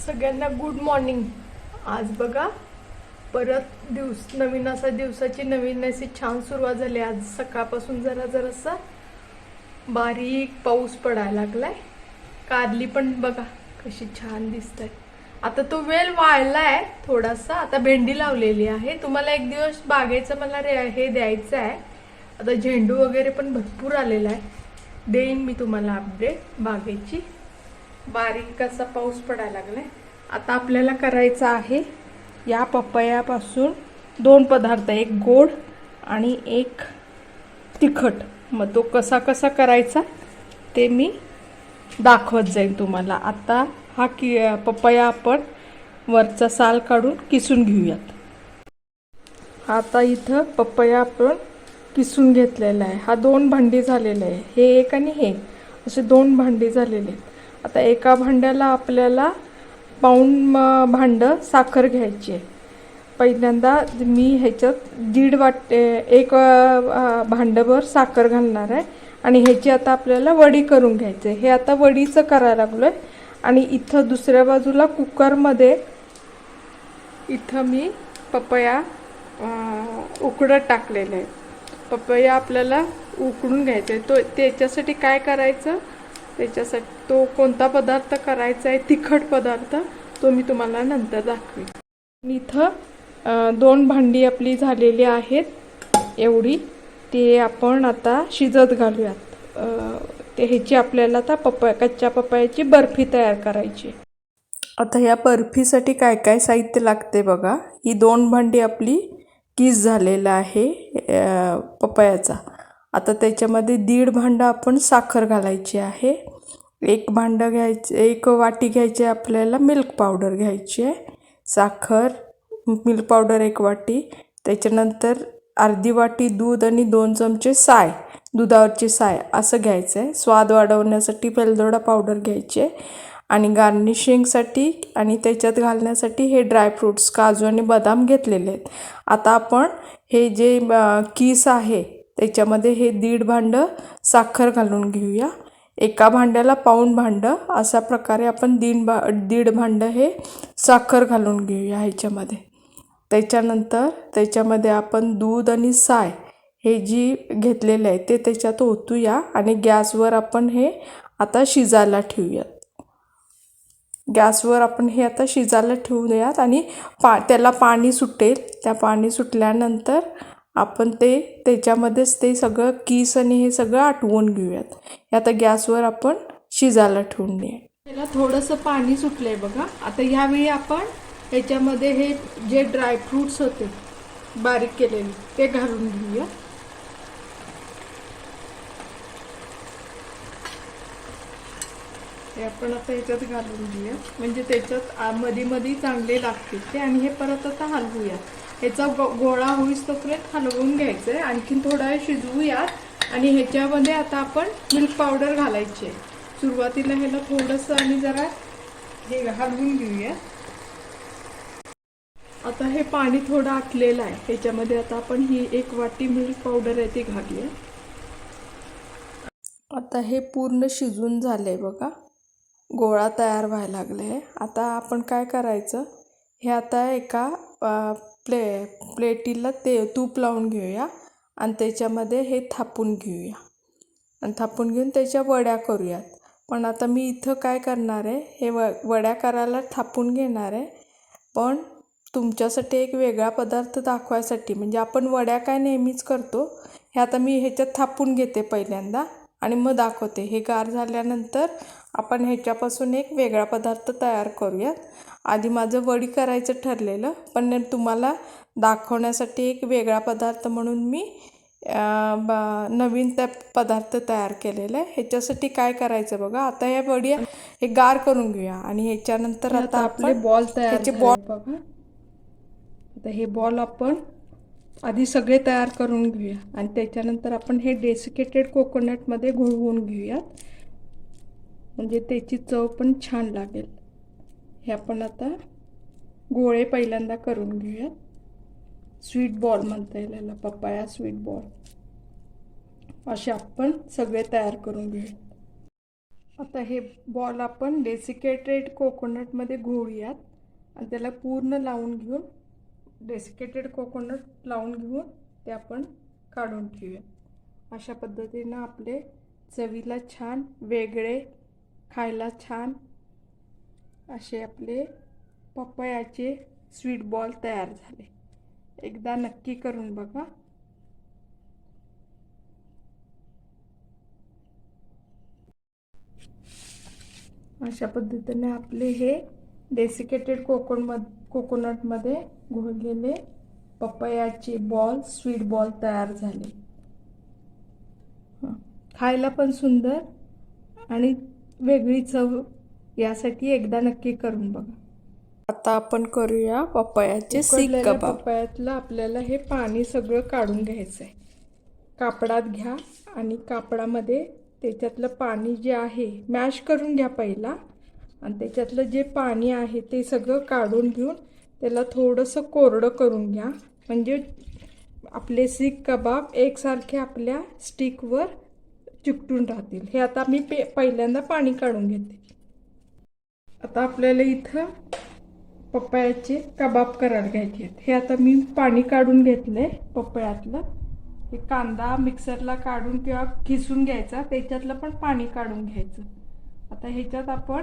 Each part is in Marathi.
सगळ्यांना गुड मॉर्निंग आज बघा परत दिवस नवीन असा दिवसाची नवीन अशी छान सुरुवात झाली. आज सकाळपासून जरा जरासा बारीक पाऊस पडायला लागलाय. कारली पण बघा कशी छान दिसत आता तो वेल वाळलाय थोडासा. आता भेंडी लावलेली आहे. तुम्हाला एक दिवस बागेचं मला रे- हे द्यायचं आहे. आता झेंडू वगैरे पण भरपूर आलेला आहे. देईन मी तुम्हाला अपडेट बागेची. बारीक कसा पाऊस पडायला लागलाय. आता आपल्याला करायचं आहे या पपयापासून दोन पदार्थ एक गोड आणि एक तिखट. मग तो कसा कसा करायचा ते मी दाखवत जाईन तुम्हाला. आता हा कि पपया आपण वरचा साल काढून किसून घेऊयात. आता इथं पपया आपण किसून घेतलेला आहे. हा दोन भांडी झालेला आहे. हे एक आणि हे. असे दोन भांडी झालेले आहेत. आता एका भांड्याला आपल्याला पाऊण भांडं साखर घ्यायची आहे. पहिल्यांदा मी ह्याच्यात दीड वाट एक भांडंभर साखर घालणार आहे आणि ह्याची आता आपल्याला वडी करून घ्यायचं आहे. हे आता वडीचं करायला लागलो आहे आणि इथं दुसऱ्या बाजूला कुकरमध्ये इथं मी पपया उकडत टाकलेलं आहे पपया आपल्याला उकडून घ्यायचं आहे तो त्याच्यासाठी काय करायचं? त्याच्यासाठी तो कोणता पदार्थ करायचा आहे तिखट पदार्थ तो मी तुम्हाला नंतर दाखवेन. इथं दोन भांडी आपली झालेली आहेत. एवढी. ते आपण आता शिजत घालूयात. ते ह्याची आपल्याला आता पपया कच्च्या पपयाची बर्फी तयार करायची आता या बर्फीसाठी काय काय साहित्य लागते बघा. ही दोन भांडी आपली किस झालेला आहे पपयाचा. आता त्याच्यामध्ये दीड भांडं आपण साखर घालायची आहे. एक भांडं घ्यायचं एक वाटी घ्यायची आहे आपल्याला मिल्क पावडर घ्यायची आहे. साखर मिल्क पावडर एक वाटी. त्याच्यानंतर अर्धी वाटी दूध आणि दोन चमचे साय दुधावरची साय असं घ्यायचं आहे. स्वाद वाढवण्यासाठी वेलदोडा पावडर घ्यायची आहे. आणि गार्निशिंगसाठी आणि त्याच्यात घालण्यासाठी हे ड्रायफ्रूट्स काजू आणि बदाम घेतलेले आहेत. आता आपण हे जे कीस आहे त्याच्यामध्ये हे दीड भांडं साखर घालून घेऊया. एका भांड्याला पाऊण भांडं अशा प्रकारे आपण दीड भा दीड भांडं हे साखर घालून घेऊया ह्याच्यामध्ये. त्याच्यानंतर त्याच्यामध्ये आपण दूध आणि साय हे जी घेतलेलं आहे ते त्याच्यात ओतूया आणि गॅसवर आपण हे आता शिजायला ठेवूयात. गॅसवर आपण हे आता शिजायला ठेवूयात आणि पा त्याला पाणी सुटेल. त्या पाणी सुटल्यानंतर आपण ते त्याच्यामध्येच ते सगळं कीस आणि हे सगळं आटवून घेऊयात. हे आता गॅसवर आपण शिजायला ठेवून देऊया. त्याला थोडंसं पाणी सुटलंय बघा. आता ह्यावेळी आपण ह्याच्यामध्ये हे जे ड्रायफ्रूट्स होते बारीक केलेले ते घालून घेऊया. हे आपण आता ह्याच्यात घालून घेऊया. म्हणजे त्याच्यात मध्ये मध्ये चांगले लागतील ते. आणि हे परत आता हलवूया ह्याचा गो गोळा होईस तोपर्यंत हलवून घ्यायचं आहे आणखीन थोडा वेळ शिजवूयात. आणि ह्याच्यामध्ये आता आपण मिल्क पावडर घालायची. आहे सुरुवातीला ह्याला थोडंसं आणि जरा हे हलवून घेऊया. आता हे पाणी थोडं आटलेलं आहे. ह्याच्यामध्ये आता आपण ही एक वाटी मिल्क पावडर आहे ती घालूया. आता हे पूर्ण शिजून झालं आहे बघा. गोळा तयार व्हायला लागला आहे आता आपण काय करायचं? हे आता एका प्ले प्लेटीला ते तूप लावून घेऊया आणि त्याच्यामध्ये हे थापून घेऊया. आणि थापून घेऊन त्याच्या वड्या करूयात. पण आता मी इथं काय करणार आहे हे व वड्या करायला थापून घेणार आहे. पण तुमच्यासाठी एक वेगळा पदार्थ दाखवायसाठी म्हणजे आपण वड्या काय नेहमीच करतो हे आता मी ह्याच्यात थापून घेते पहिल्यांदा आणि मग दाखवते. हे गार झाल्यानंतर आपण ह्याच्यापासून एक वेगळा पदार्थ तयार करूयात. आधी माझं वडी करायचं ठरलेलं पण तुम्हाला दाखवण्यासाठी एक वेगळा पदार्थ म्हणून मी ब- नवीन त्या पदार्थ तयार केलेला आहे. ह्याच्यासाठी काय करायचं बघा आता या वडी हे गार करून घेऊया आणि ह्याच्यानंतर आता आपण बॉल तयार बॉल बघा. आता हे बॉल आपण आधी सगळे तयार करून घेऊया आणि त्याच्यानंतर आपण हे डेसिकेटेड कोकोनटमध्ये घोळवून घेऊयात. म्हणजे त्याची चव पण छान लागेल. हे आपण आता गोळे पहिल्यांदा करून घेऊयात. स्वीट बॉल म्हणता येईल याला पपाया स्वीट बॉल असे आपण सगळे तयार करून घेऊयात. आता हे बॉल आपण डेसिकेटेड कोकोनटमध्ये घोळूयात आणि त्याला पूर्ण लावून घेऊन डेसिकेटेड कोकोनट लावून घेऊन ते आपण काढून ठेवूया अशा पद्धतीनं आपले चवीला छान वेगळे खायला छान असे आपले पपयाचे स्वीट बॉल तयार झाले. एकदा नक्की करून बघा. अशा पद्धतीने आपले हे डेसिकेटेड कोकोनमध कोकोनटमध्ये घोळलेले पपयाचे बॉल स्वीट बॉल तयार झाले. खायला पण सुंदर आणि वेगळी चव यासाठी एकदा नक्की करून बघा. आता आपण करूया पपयाचे सीख उकडलेल्या कबाब. पपयातलं आपल्याला हे पाणी सगळं काढून घ्यायचं आहे कापडात घ्या आणि कापडामध्ये त्याच्यातलं पाणी जे आहे मॅश करून घ्या पहिला. आणि त्याच्यातलं जे पाणी आहे ते सगळं काढून घेऊन त्याला थोडंसं कोरडं करून घ्या. म्हणजे आपले सीख कबाब एकसारखे आपल्या स्टिकवर चिकटून राहतील. हे आता मी पे पहिल्यांदा पाणी काढून घेते. आता आपल्याला इथं पपयाचे कबाब करायला घ्यायचे आहेत. हे आता मी पाणी काढून घेतलंय पपयातलं. हे कांदा मिक्सरला काढून किंवा खिसून घ्यायचा त्याच्यातलं पण पाणी काढून घ्यायचं. आता ह्याच्यात आपण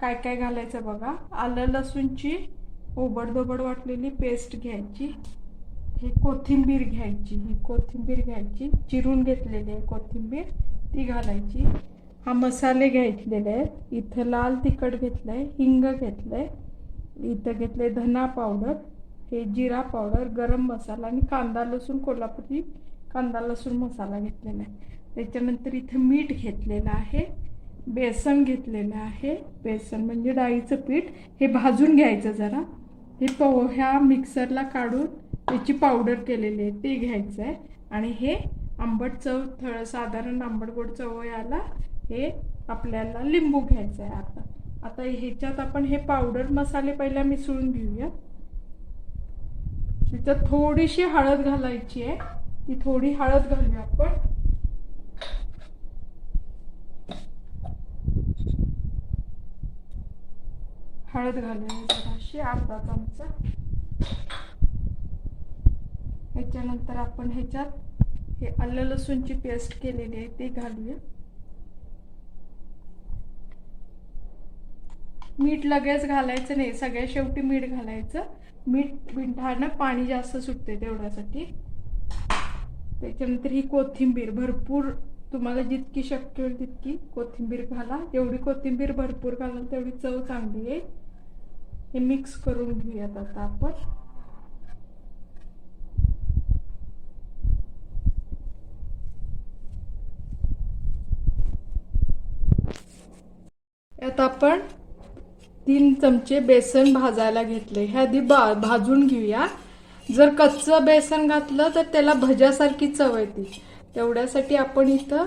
काय काय घालायचं बघा. आलं लसूणची ओबडधोबड वाटलेली पेस्ट घ्यायची. हे कोथिंबीर घ्यायची. ही कोथिंबीर घ्यायची. चिरून घेतलेली आहे कोथिंबीर. ती घालायची. हा मसाले घेतलेले आहेत. इथं लाल तिखट घेतलंय हिंग घेतलंय. इथं घेतलंय धना पावडर हे जिरा पावडर गरम मसाला आणि कांदा लसूण कोल्हापुरी कांदा लसूण मसाला घेतलेला आहे. त्याच्यानंतर इथं मीठ घेतलेलं आहे बेसन घेतलेलं आहे. बेसन म्हणजे डाळीचं पीठ. हे भाजून घ्यायचं जरा. हे पोह्या मिक्सरला काढून त्याची पावडर केलेली आहे ते घ्यायचं आहे आणि हे आंबट चव थोडं साधारण आंबट गोड चव याला हे आपल्याला लिंबू घ्यायचं आहे आता. आता ह्याच्यात आपण हे पावडर मसाले पहिला मिसळून घेऊया. त्याच्यात थोडीशी हळद घालायची आहे. ती थोडी हळद घालूया आपण. हळद घालूया जराशी अर्धा चमचा. ह्याच्यानंतर आपण ह्याच्यात हे आलं लसूणची पेस्ट केलेली आहे ते घालूया. मीठ लगेच घालायचं नाही सगळ्या शेवटी मीठ घालायचं. मीठ मिठानं पाणी जास्त सुटते तेवढ्यासाठी. त्याच्यानंतर ही कोथिंबीर भरपूर तुम्हाला जितकी शक्य होईल तितकी कोथिंबीर घाला. जेवढी कोथिंबीर भरपूर घालाल तेवढी चव चांगली आहे हे मिक्स करून घेऊयात आता आपण. आता आपण तीन चमचे बेसन भाजायला घेतले. हे आधी बा भाजून घेऊया. जर कच्चं बेसन घातलं तर त्याला भज्यासारखी चव येते. तेवढ्यासाठी आपण इथं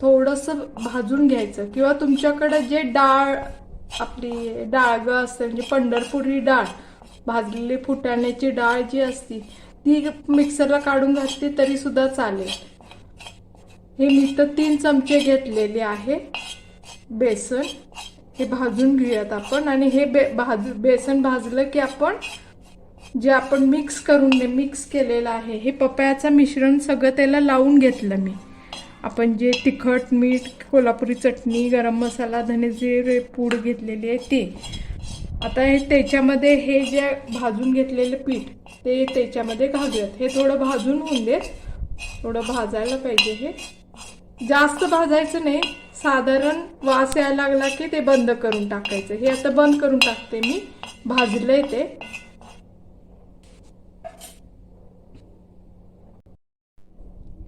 थोडंसं भाजून घ्यायचं. किंवा तुमच्याकडं जे डाळ आपली डाळ ग असते म्हणजे पंढरपुरी डाळ भाजलेली फुटाण्याची डाळ जी असती ती मिक्सरला काढून घातली तरी सुद्धा चालेल. हे मी तर तीन चमचे घेतलेले आहे. बेसन. हे भाजून घेऊयात आपण. आणि हे बे भाज बेसन भाजलं की आपण जे आपण मिक्स करून मिक्स केलेलं आहे. हे पपयाचं मिश्रण सगळं त्याला लावून घेतलं मी. आपण जे तिखट मीठ कोल्हापुरी चटणी गरम मसाला धने पूड घेतलेली आहे ते. आता हे त्याच्यामध्ये हे जे भाजून घेतलेलं पीठ ते त्याच्यामध्ये घालूयात. हे थोडं भाजून होऊन देत. थोडं भाजायला पाहिजे हे. जास्त भाजायचं नाही. साधारण वास यायला लागला की ते बंद करून टाकायचं. हे आता बंद करून टाकते मी. भाजलंय ते.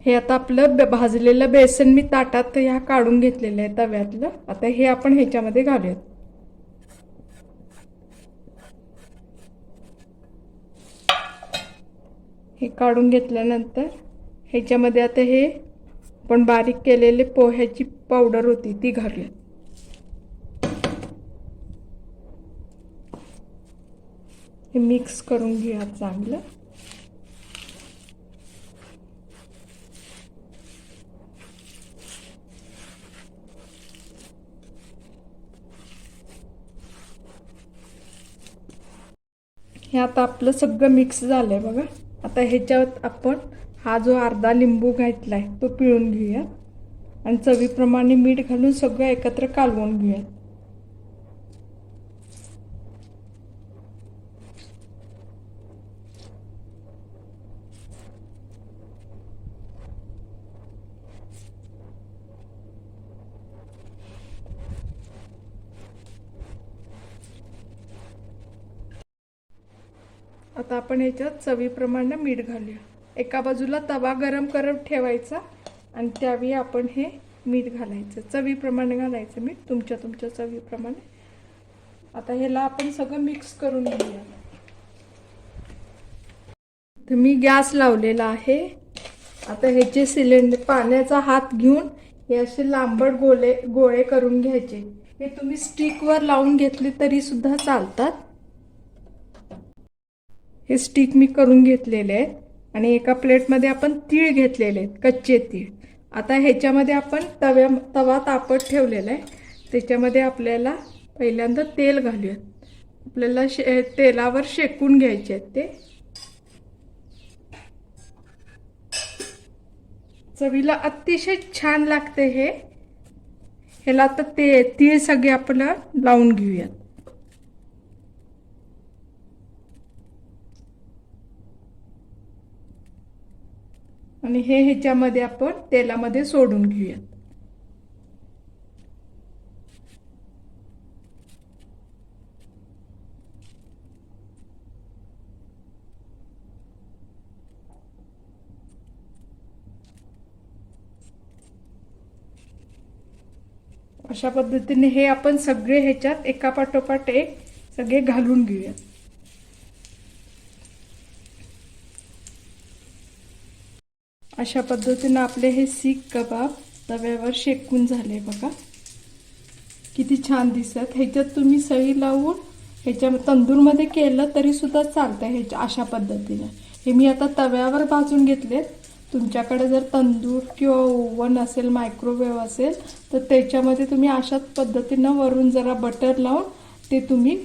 हे आता आपलं भाजलेलं बेसन मी ताटात ह्या काढून घेतलेलं आहे तव्यातलं. आता हे आपण ह्याच्यामध्ये घालूयात. हे काढून घेतल्यानंतर ह्याच्यामध्ये आता हे पण बारीक केलेली पोह्याची पावडर होती ती घालू हे मिक्स करून घेऊया चांगलं. हे आता आपलं सगळं मिक्स झालं आहे बघा. आता ह्याच्यात आपण हा जो अर्धा लिंबू घातला आहे तो पिळून घेऊया आणि चवीप्रमाणे मीठ घालून सगळं एकत्र कालवून घेऊया आता आपण याच्यात चवीप्रमाणे मीठ घालूया. एका बाजूला तवा गरम करत ठेवायचा आणि त्यावेळी आपण हे मीठ घालायचं. चवीप्रमाणे घालायचं मीठ तुमच्या तुमच्या चवीप्रमाणे. आता ह्याला आपण सगळं मिक्स करून घेऊया. तर मी गॅस लावलेला आहे. आता ह्याचे सिलेंडर पाण्याचा हात घेऊन हे असे लांबट गोले गोळे करून घ्यायचे. हे तुम्ही स्टिकवर लावून घेतले तरी सुद्धा चालतात. हे स्टिक मी करून घेतलेले आहेत. आणि एका प्लेटमध्ये आपण तीळ घेतलेले आहेत कच्चे तीळ. आता ह्याच्यामध्ये आपण तव्या तवा तापत ठेवलेला आहे. त्याच्यामध्ये आपल्याला पहिल्यांदा तेल घालूयात. आपल्याला शे तेलावर शेकून घ्यायचे आहेत ते. चवीला अतिशय छान लागते हे. ह्याला आता ते तीळ सगळे आपल्याला लावून घेऊयात. आणि हे ह्याच्यामध्ये आपण तेलामध्ये सोडून घेऊयात. अशा पद्धतीने हे आपण सगळे ह्याच्यात एका पाठोपाठ एक सगळे घालून घेऊयात. अशा पद्धतीनं आपले हे सीख कबाब तव्यावर शेकून झाले बघा. किती छान दिसत. ह्याच्यात तुम्ही सही लावून ह्याच्या तंदूरमध्ये केलं तरीसुद्धा चालतं ह्याच्या अशा पद्धतीनं. हे मी आता तव्यावर भाजून घेतलेत. तुमच्याकडे जर तंदूर किंवा ओव्हन असेल मायक्रोवेव्ह असेल तर त्याच्यामध्ये तुम्ही अशाच पद्धतीनं वरून जरा बटर लावून ते तुम्ही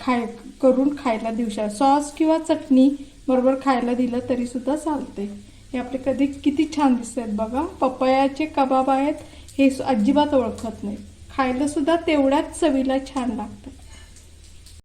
खाय करून खायला देऊ शकता सॉस किंवा चटणी बरोबर खायला दिलं तरीसुद्धा चालते हे आपले कधी किती छान दिसतात बघा. पपयाचे कबाब आहेत हे अजिबात ओळखत नाही खायला सुद्धा तेवढ्याच चवीला छान लागतात.